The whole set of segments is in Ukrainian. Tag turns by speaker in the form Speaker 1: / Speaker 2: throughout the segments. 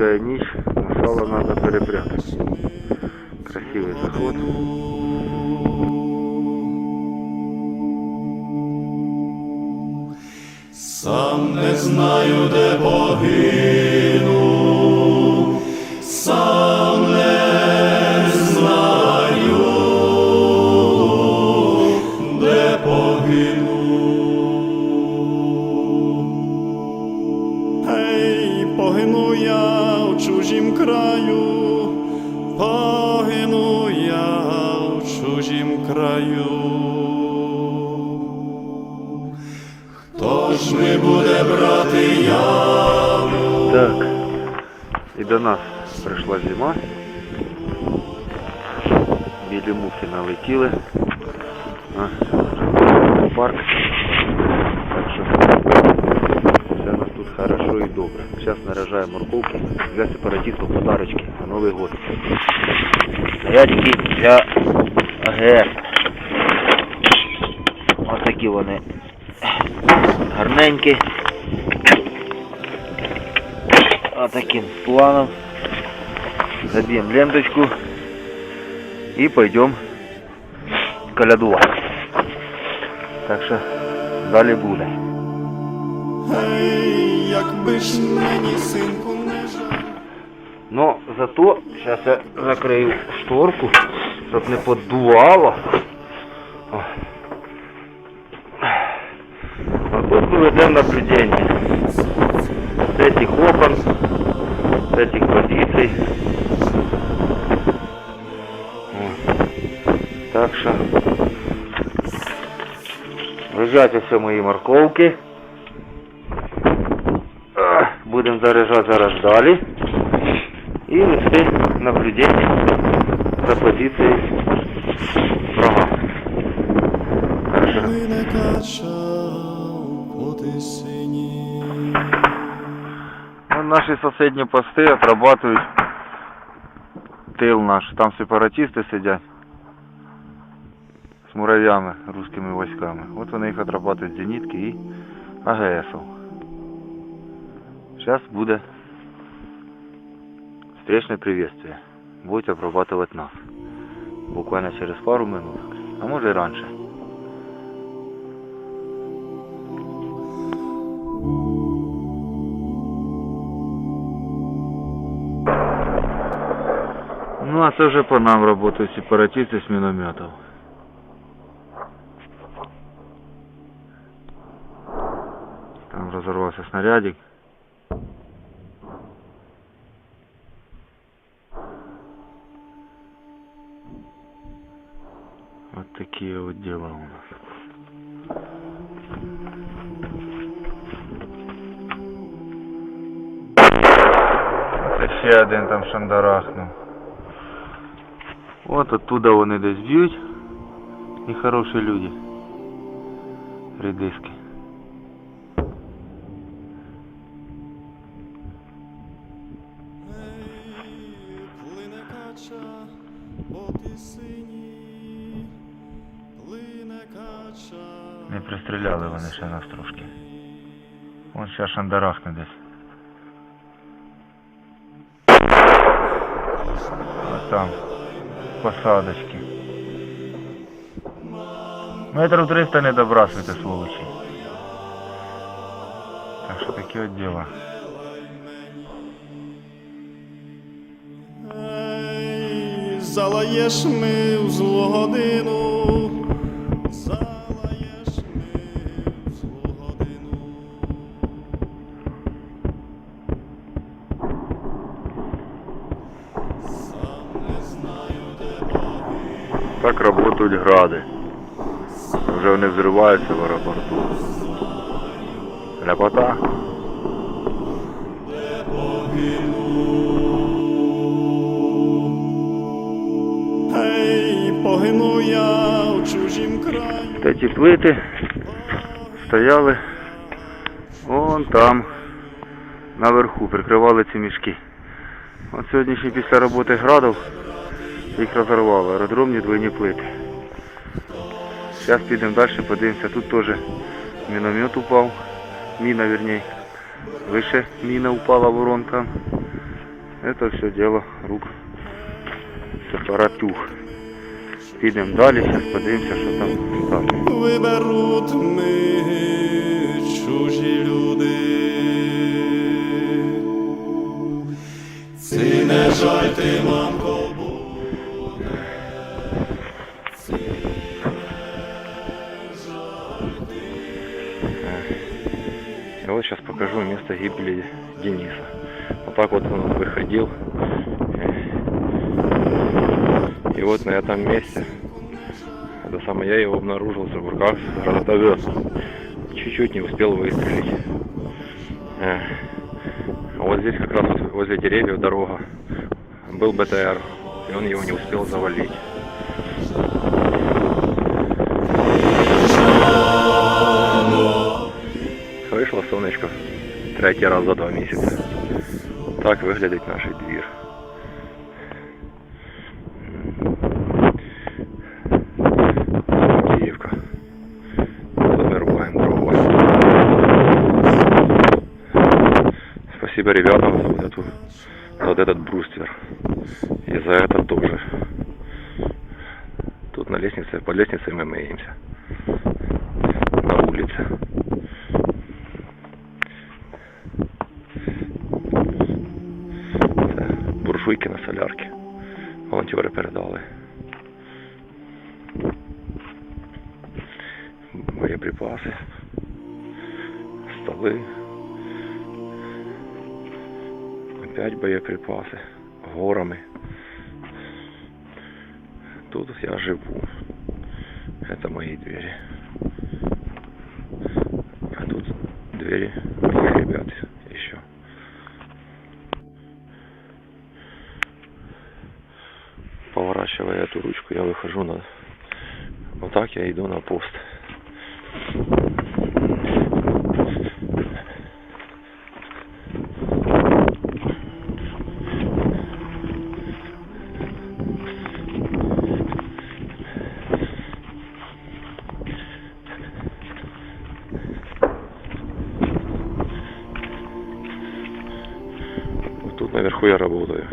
Speaker 1: украинская нищ, сало надо перепрятать. Красивый заход.
Speaker 2: Сам не знаю, де погину, краю, погину я в чужім краю. Хто ж ми буде брати яву?
Speaker 1: Так, и до нас прийшла зима. Білі мухи налетіли. А, вже парк. Так що все у нас і добре. Зараз наряжаємо морковки для сепаратистів подарочки на Новий год. Зарядики для АГС. Ось такі вони гарненькі. Вот таким планом забьем ленточку и пойдем колядувати. Так що далі буде.
Speaker 2: Ей, мені синку не жаль.
Speaker 1: Но зато зараз я закрию шторку, щоб не поддувало. О. А тут проведемо наблюдение. С этих окон, с этих позиций. О. Так що лежать ось мої морковки. заряджати зараз далі і вести наблюдение за позицією врага. Хорошо.
Speaker 2: Ми не качав по тисині.
Speaker 1: Ну, наши соседние посты отрабатывают тыл наш. Там сепаратисты сидят с муравьями, русскими войсками. Вот вони їх отрабатывают зенитки и АГСов. Сейчас буде встречное приветствие. Будете обрабатывать нас. Буквально через пару минут. А може и раньше. Ну, а це вже по нам работают сепаратисты с минометов. Там разорвался снарядик. Вот такие вот дела у нас. Ще один там шандарахнув. От оттуда вони десь б'ють. І хороші люди. Редиски. Не пристріляли вони ще нас трошки. Вон ще шандарахне десь. А там посадочки. Метрів 300 не добрасуйте, сволочі. Так що таке от діло.
Speaker 2: Ей, залаєш ми в злу годину,
Speaker 1: працюють. Вже вони взриваються в аеропорту.
Speaker 3: Ляпота.
Speaker 2: Гей, погину я в чужім краї.
Speaker 3: Та ті плити стояли вон там, наверху, прикривали ці мішки. От сьогоднішній після роботи градов їх розорвало, аеродромні двойні плити. Зараз підемо далі, подивимося. Тут теж міномет упав, міна вернее. Вище міна упала воронка. Это все дело рук сепаратюх. Підемо далі, зараз подивимося, що там.
Speaker 2: Виберуть ми
Speaker 3: так вот он выходил. И вот на этом месте, это самое, я его обнаружил в руках с гранатометом. Чуть-чуть не успел выстрелить. Э, А вот здесь как раз вот возле деревьев дорога был БТР, и он его не успел завалить. Вийшло сонечко третій раз за два місяці. Так виглядить наш двір. Макіївка. Тут ми рубаємо дрова. Спасибо ребятам за вот эту за вот этот бруствер. И за это тоже. Тут на лестнице, под лестницей мы мыемся. На улице. Буржуйки на солярки. Волонтери передали. Боєприпаси. Столи. Опять боєприпаси. Горами. Тут я живу. Это мои двери. А тут двери выхожу на... Вот так я иду на пост. Вот тут наверху я работаю.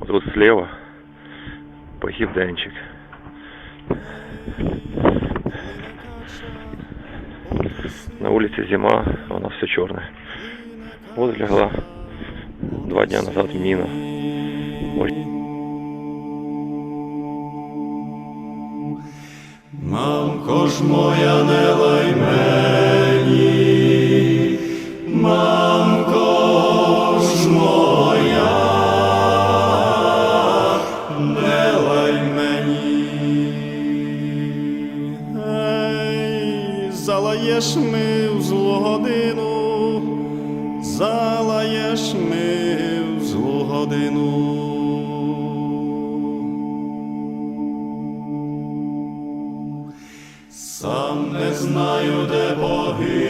Speaker 3: Вот тут слева погиб Денчик. На улице зима, у нас все черное. Вот легла два дня назад мина. Ой,
Speaker 2: Мамко ж моя, не лай годину. Сам не знаю, де погину,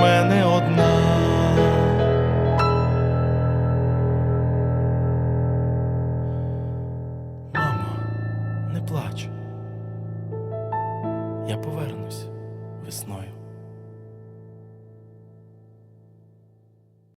Speaker 4: мене одна.